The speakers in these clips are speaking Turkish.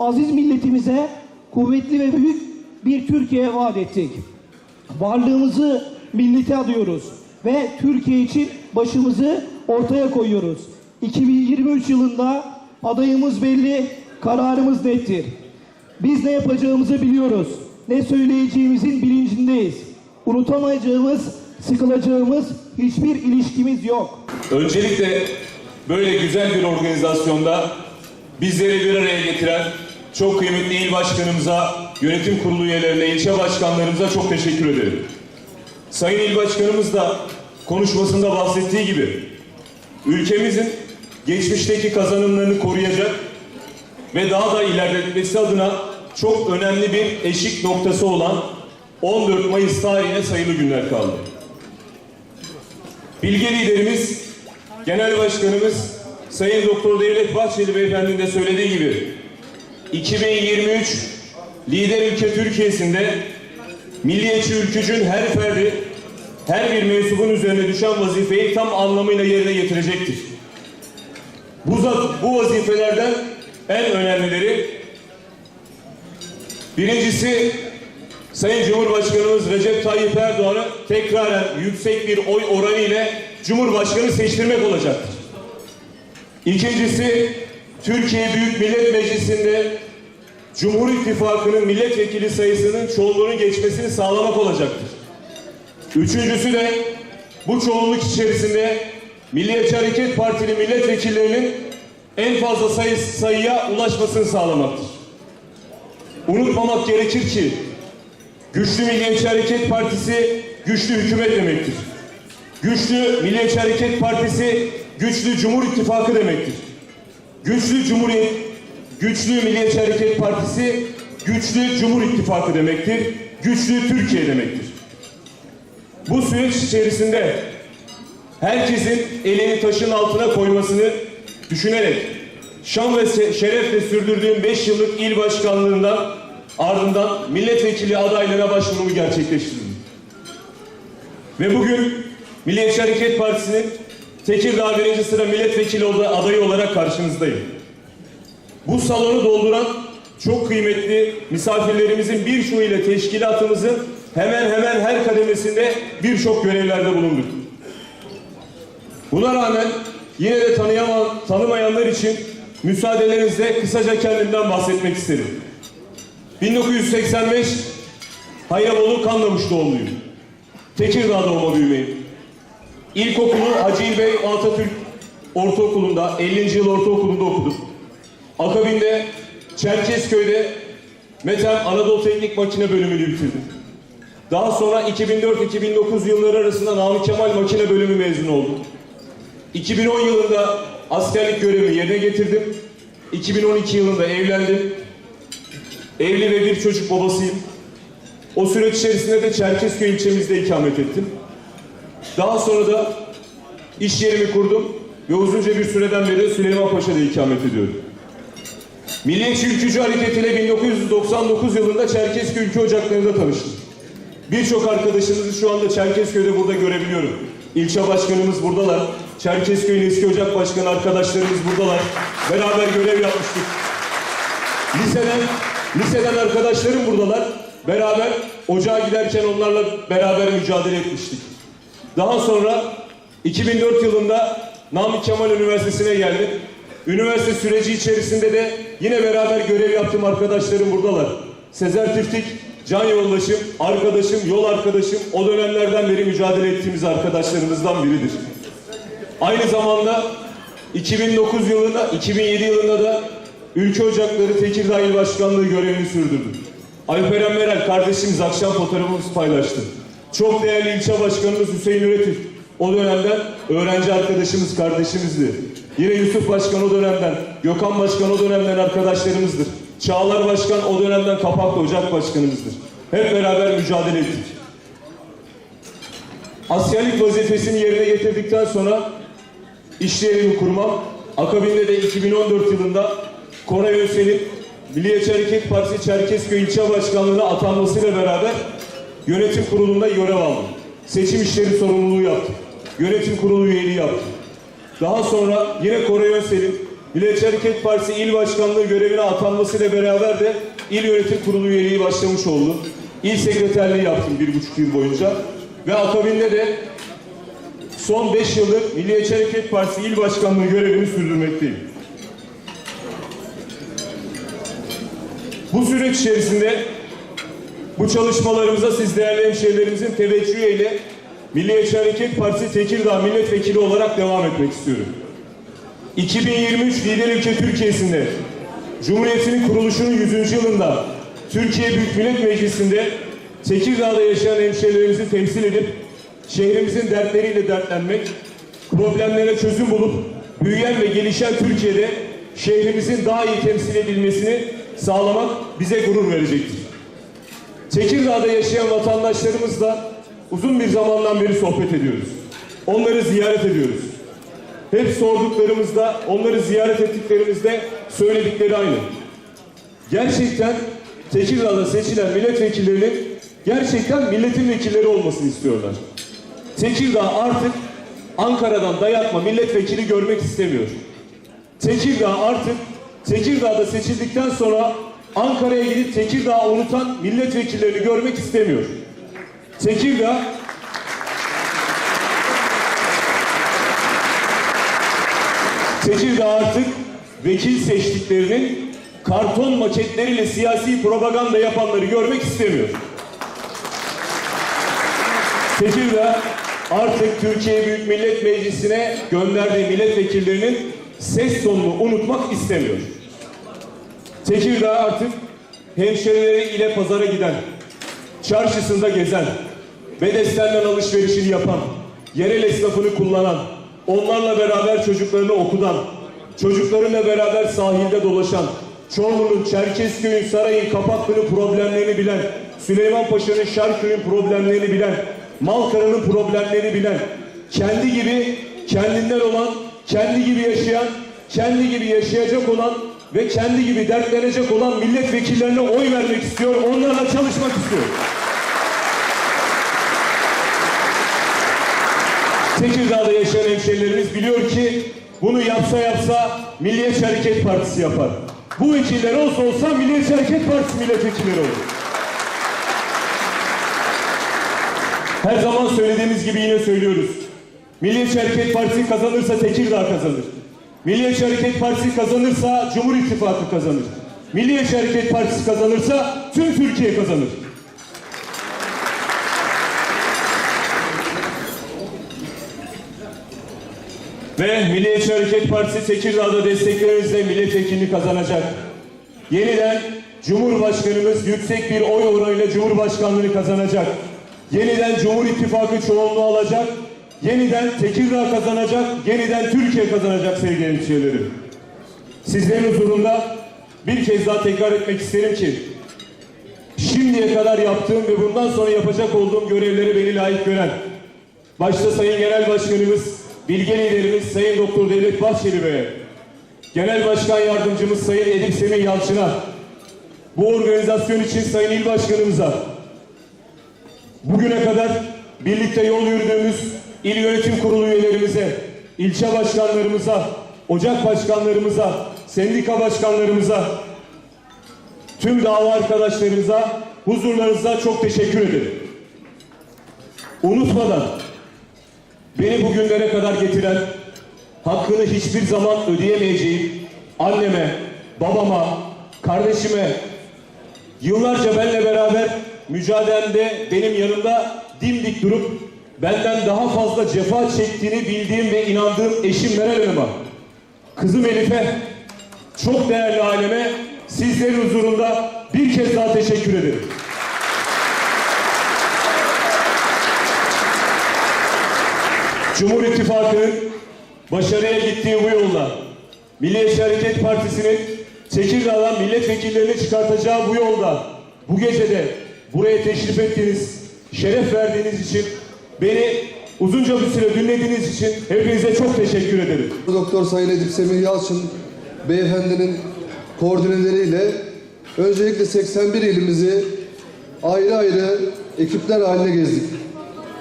aziz milletimize kuvvetli ve büyük bir Türkiye vaat ettik. Varlığımızı millete adıyoruz ve Türkiye için başımızı ortaya koyuyoruz. 2023 yılında adayımız belli, kararımız nettir. Biz ne yapacağımızı biliyoruz. Ne söyleyeceğimizin bilincindeyiz. Unutamayacağımız, sıkılacağımız hiçbir ilişkimiz yok. Öncelikle böyle güzel bir organizasyonda bizleri bir araya getiren çok kıymetli il başkanımıza, yönetim kurulu üyelerine, ilçe başkanlarımıza çok teşekkür ederim. Sayın il başkanımız da konuşmasında bahsettiği gibi ülkemizin geçmişteki kazanımlarını koruyacak ve daha da ilerletmesi adına çok önemli bir eşik noktası olan 14 Mayıs tarihine sayılı günler kaldı. Bilge liderimiz, Genel Başkanımız Sayın Doktor Devlet Bahçeli Beyefendi'nin de söylediği gibi 2023 lider ülke Türkiye'sinde milliyetçi ülkücün her ferdi her bir mensubun üzerine düşen vazifeyi tam anlamıyla yerine getirecektir. Bu, bu vazifelerden en önemlileri birincisi Sayın Cumhurbaşkanımız Recep Tayyip Erdoğan'ı tekraren yüksek bir oy oranı ile Cumhurbaşkanı seçtirmek olacaktır. İkincisi Türkiye Büyük Millet Meclisi'nde Cumhur İttifakı'nın milletvekili sayısının çoğunluğunun geçmesini sağlamak olacaktır. Üçüncüsü de bu çoğunluk içerisinde Milliyetçi Hareket Partili milletvekillerinin en fazla sayı, sayıya ulaşmasını sağlamaktır. Unutmamak gerekir ki güçlü Milliyetçi Hareket Partisi güçlü hükümet demektir. Güçlü Milliyetçi Hareket Partisi güçlü Cumhur İttifakı demektir. Güçlü Cumhuriyet, güçlü Milliyetçi Hareket Partisi güçlü Cumhur İttifakı demektir. Güçlü Türkiye demektir. Bu süreç içerisinde herkesin elini taşın altına koymasını düşünerek şan ve şerefle sürdürdüğüm 5 yıllık il başkanlığından ardından milletvekili adaylarına başvurumu gerçekleştirdim. Ve bugün Milliyetçi Hareket Partisi'nin Tekirdağ birinci sıra milletvekili adayı olarak karşınızdayım. Bu salonu dolduran çok kıymetli misafirlerimizin birçoğu ile teşkilatımızın hemen hemen her kademesinde birçok görevlerde bulunduk. Buna rağmen yine de tanıyama, tanımayanlar için müsaadelerinizle kısaca kendimden bahsetmek isterim. 1985 Hayrabolu Kanlamış doğumluyum. Tekirdağ doğma büyümeyim. İlkokulu Hacı İlbey Atatürk Ortaokulu'nda 50. yıl ortaokulunda okudum. Akabinde Çerkezköy'de METEM Anadolu Teknik Makine bölümünü bitirdim. Daha sonra 2004-2009 yılları arasında Namık Kemal Makine bölümü mezunu oldum. 2010 yılında askerlik görevimi yerine getirdim. 2012 yılında evlendim. Evli ve bir çocuk babasıyım. O süreç içerisinde de Çerkezköy ilçemizde ikamet ettim. Daha sonra da iş yerimi kurdum ve uzunca bir süreden beri Süleymanpaşa'da ikamet ediyorum. Milliyetçi Ülkücü Hareketi ile 1999 yılında Çerkezköy Ülke Ocakları'nda tanıştım. Birçok arkadaşımızı şu anda Çerkezköy'de burada görebiliyorum. İlçe başkanımız buradalar. Çerkezköy'ün eski ocak başkanı arkadaşlarımız buradalar. Beraber görev yapmıştık. Liseden, liseden arkadaşlarım buradalar. Beraber ocağa giderken onlarla beraber mücadele etmiştik. Daha sonra 2004 yılında Namık Kemal Üniversitesi'ne geldim. Üniversite süreci içerisinde de yine beraber görev yaptığım arkadaşlarım buradalar. Sezer Tiftik, can yoldaşım, arkadaşım, yol arkadaşım, o dönemlerden beri mücadele ettiğimiz arkadaşlarımızdan biridir. Aynı zamanda 2009 yılında, 2007 yılında da Ülke Ocakları Tekirdağ İl Başkanlığı görevini sürdürdüm. Alperen Meral kardeşimiz akşam fotoğrafımızı paylaştı. Çok değerli ilçe başkanımız Hüseyin Üretif. O dönemden öğrenci arkadaşımız, kardeşimizdi. Yine Yusuf Başkan o dönemden, Gökhan Başkan o dönemden arkadaşlarımızdır. Çağlar Başkan o dönemden Kapaklı Ocak Başkanımızdır. Hep beraber mücadele ettik. Askerlik vazifesini yerine getirdikten sonra iş yerimi kurmam, akabinde de 2014 yılında Koray Özsel'in Milliyetçi Hareket Partisi Çerkezköy İlçe Başkanlığı'na atanmasıyla beraber yönetim kurulunda görev aldım. Seçim işleri sorumluluğu yaptım. Yönetim kurulu üyeliği yaptım. Daha sonra yine Koray Özsel'in Milliyetçi Hareket Partisi İl Başkanlığı görevine atanmasıyla beraber de İl Yönetim Kurulu üyeliği başlamış oldu. İl sekreterliği yaptım bir buçuk yıl boyunca. Ve akabinde de son beş yıldır Milliyetçi Hareket Partisi İl Başkanlığı görevini sürdürmekteyim. Bu süreç içerisinde bu çalışmalarımıza siz değerli hemşehrilerimizin teveccühüyle Milliyetçi Hareket Partisi Tekirdağ Milletvekili olarak devam etmek istiyorum. 2023 Lider Ülke Türkiye'sinde Cumhuriyet'in kuruluşunun 100. yılında Türkiye Büyük Millet Meclisi'nde Tekirdağ'da yaşayan hemşehrilerimizi temsil edip şehrimizin dertleriyle dertlenmek, problemlere çözüm bulup büyüyen ve gelişen Türkiye'de şehrimizin daha iyi temsil edilmesini sağlamak bize gurur verecektir. Tekirdağ'da yaşayan vatandaşlarımızla uzun bir zamandan beri sohbet ediyoruz. Onları ziyaret ediyoruz. Hep sorduklarımızda, onları ziyaret ettiklerimizde söyledikleri aynı. Gerçekten Tekirdağ'da seçilen milletvekillerinin gerçekten milletin vekilleri olmasını istiyorlar. Tekirdağ artık Ankara'dan dayatma milletvekili görmek istemiyor. Tekirdağ artık Tekirdağ'da seçildikten sonra Ankara'ya gidip Tekirdağ'ı unutan milletvekillerini görmek istemiyor. Tekirdağ Tekirdağ artık vekil seçtiklerinin karton maketleriyle siyasi propaganda yapanları görmek istemiyor. Tekirdağ artık Türkiye Büyük Millet Meclisi'ne gönderdiği milletvekillerinin ses tonunu unutmak istemiyor. Tekirdağ artık hemşerileri ile pazara giden, çarşısında gezen, Bedesten'den alışverişini yapan, yerel esnafını kullanan, onlarla beraber çocuklarını okudan, çocuklarıyla beraber sahilde dolaşan, Çorlu'nun, Çerkezköy'ün, Saray'ın, Kapaklı'nın problemlerini bilen, Süleymanpaşa'nın, Şarköy'ün problemlerini bilen, Malkara'nın problemlerini bilen, kendi gibi kendinden olan, kendi gibi yaşayan, kendi gibi yaşayacak olan ve kendi gibi dertlenecek olan milletvekillerine oy vermek istiyor, onlarla çalışmak istiyor. Tekirdağ'da yaşayan hemşehrilerimiz biliyor ki bunu yapsa yapsa Milliyetçi Hareket Partisi yapar. Bu vekiller olsa olsa Milliyetçi Hareket Partisi milletvekilleri olur. Her zaman söylediğimiz gibi yine söylüyoruz. Milliyetçi Hareket Partisi kazanırsa Tekirdağ kazanır. Milliyetçi Hareket Partisi kazanırsa Cumhur İttifakı kazanır. Milliyetçi Hareket Partisi kazanırsa tüm Türkiye kazanır. Ve Milliyetçi Hareket Partisi Tekirdağ'da desteklerinizle milletvekilini kazanacak. Yeniden Cumhurbaşkanımız yüksek bir oy oranıyla Cumhurbaşkanlığını kazanacak. Yeniden Cumhur İttifakı çoğunluğu alacak. Yeniden Tekirdağ kazanacak. Yeniden Türkiye kazanacak sevgili hemşehrilerim. Sizlerin huzurunda bir kez daha tekrar etmek isterim ki şimdiye kadar yaptığım ve bundan sonra yapacak olduğum görevleri beni layık gören başta Sayın Genel Başkanımız, bilge liderimiz Sayın Doktor Devlet Bahçeli Bey'e, Genel Başkan Yardımcımız Sayın Edip Semih Yalçın'a, bu organizasyon için Sayın İl Başkanımıza, bugüne kadar birlikte yol yürüdüğümüz İl Yönetim Kurulu üyelerimize, ilçe başkanlarımıza, ocak başkanlarımıza, sendika başkanlarımıza, tüm dava arkadaşlarımıza, huzurlarınıza çok teşekkür ederim. Unutmadan beni bugünlere kadar getiren, hakkını hiçbir zaman ödeyemeyeceğim anneme, babama, kardeşime, yıllarca benimle beraber mücadelemde benim yanımda dimdik durup benden daha fazla cefa çektiğini bildiğim ve inandığım eşim Meral Hanım'a, kızım Elif'e, çok değerli aileme sizlerin huzurunda bir kez daha teşekkür ederim. Cumhur İttifakı'nın başarıya gittiği bu yolda Milliyetçi Hareket Partisi'nin Tekirdağ'dan milletvekillerini çıkartacağı bu yolda bu gecede buraya teşrif ettiğiniz, şeref verdiğiniz için beni uzunca bir süre dinlediğiniz için hepinize çok teşekkür ederim. Doktor Sayın Edip Semih Yalçın beyefendinin koordineleriyle öncelikle 81 ilimizi ayrı ayrı ekipler haline gezdik.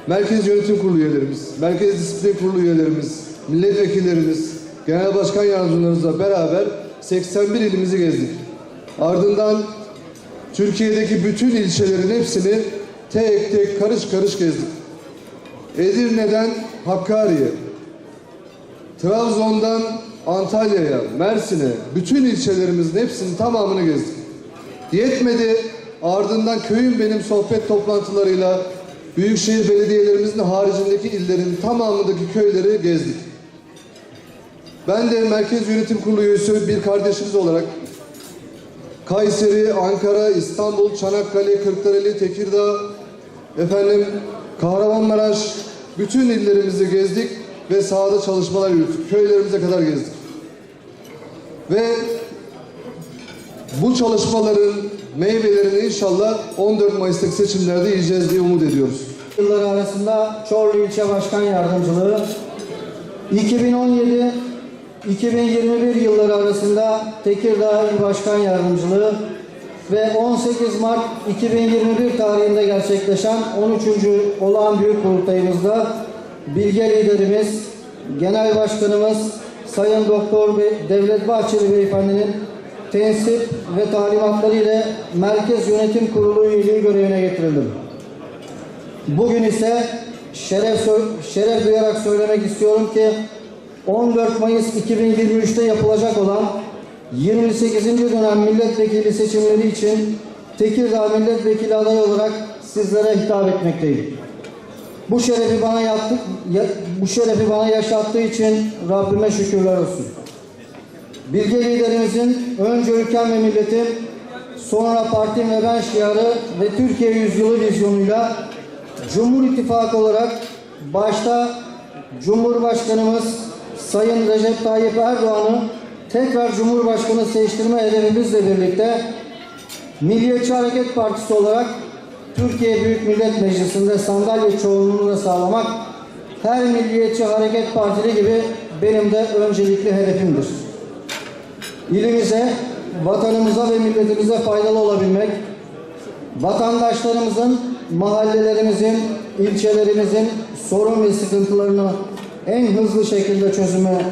Merkez Yönetim Kurulu üyelerimiz, Merkez Disiplin Kurulu üyelerimiz, milletvekillerimiz, genel başkan yardımcılarımızla beraber 81 ilimizi gezdik. Ardından Türkiye'deki bütün ilçelerin hepsini tek tek karış karış gezdik. Edirne'den Hakkari'ye, Trabzon'dan Antalya'ya, Mersin'e, bütün ilçelerimizin hepsinin tamamını gezdik. Yetmedi, ardından köyün benim sohbet toplantılarıyla büyükşehir belediyelerimizin haricindeki illerin tamamındaki köyleri gezdik. Ben de Merkez Yönetim Kurulu üyesi bir kardeşiniz olarak Kayseri, Ankara, İstanbul, Çanakkale, Kırklareli, Tekirdağ, efendim Kahramanmaraş, bütün illerimizi gezdik ve sahada çalışmalar yürüttük. Köylerimize kadar gezdik. Ve bu çalışmaların meyvelerini inşallah 14 Mayıs'taki seçimlerde yiyeceğiz diye umut ediyoruz. yılları arasında Çorlu İlçe Başkan Yardımcılığı, 2017-2021 yılları arasında Tekirdağ İl Başkan Yardımcılığı ve 18 Mart 2021 tarihinde gerçekleşen 13. Olağan Büyük Kurultayımızda bilge liderimiz, Genel Başkanımız Sayın Doktor Devlet Bahçeli Beyefendinin tensip ve talimatları ile Merkez Yönetim Kurulu üyeliği görevine getirildim. Bugün ise şeref, şeref duyarak söylemek istiyorum ki 14 Mayıs 2023'te yapılacak olan 28. dönem milletvekili seçimleri için Tekirdağ milletvekili adayı olarak sizlere hitap etmekteyim. Bu şerefi bana yaptık, ya- bu şerefi bana yaşattığı için Rabbime şükürler olsun. Bilge liderimizin önce ülkem ve milletim, sonra partim ve ben şiarı ve Türkiye yüzyılı vizyonuyla Cumhur İttifakı olarak başta Cumhurbaşkanımız Sayın Recep Tayyip Erdoğan'ı tekrar Cumhurbaşkanı seçtirme hedefimizle birlikte Milliyetçi Hareket Partisi olarak Türkiye Büyük Millet Meclisi'nde sandalye çoğunluğunu sağlamak her Milliyetçi Hareket Partili gibi benim de öncelikli hedefimdir. İlimize, vatanımıza ve milletimize faydalı olabilmek, vatandaşlarımızın, mahallelerimizin, ilçelerimizin sorun ve sıkıntılarını en hızlı şekilde çözüme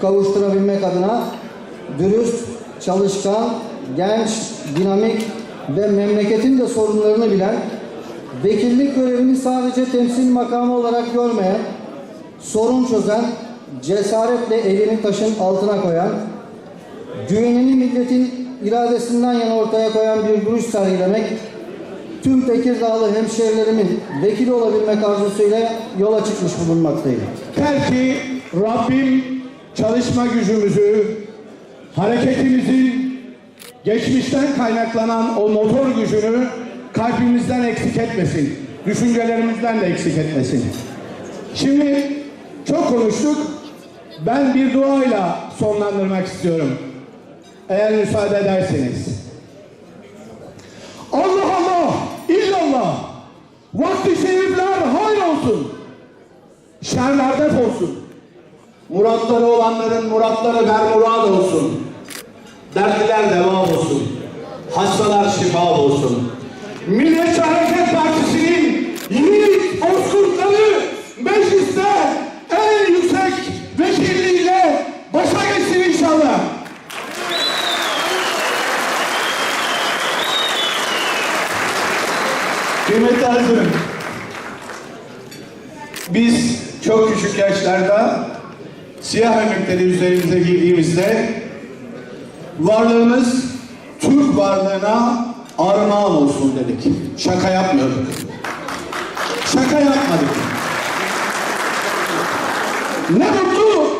kavuşturabilmek adına dürüst, çalışkan, genç, dinamik ve memleketin de sorunlarını bilen, vekillik görevini sadece temsil makamı olarak görmeyen, sorun çözen, cesaretle elini taşın altına koyan, güvenini milletin iradesinden yana ortaya koyan bir duruş sergilemek, tüm Tekirdağlı hemşehrilerimin vekili olabilmek arzusuyla yola çıkmış bulunmaktayım. Yeter ki Rabbim çalışma gücümüzü, hareketimizin geçmişten kaynaklanan o motor gücünü kalbimizden eksik etmesin. Düşüncelerimizden de eksik etmesin. Şimdi çok konuştuk. Ben bir duayla sonlandırmak istiyorum. Eğer müsaade ederseniz. Allah Allah, illallah. Vakti şerifler hayır olsun. Şerler olsun. Muratları olanların muratları bermurad olsun. Dertliler devam olsun. Hastalar şifa olsun. Milliyetçi Hareket Partisi'nin armağan olsun dedik. Şaka yapmıyorduk. Şaka yapmadık. Ne mutlu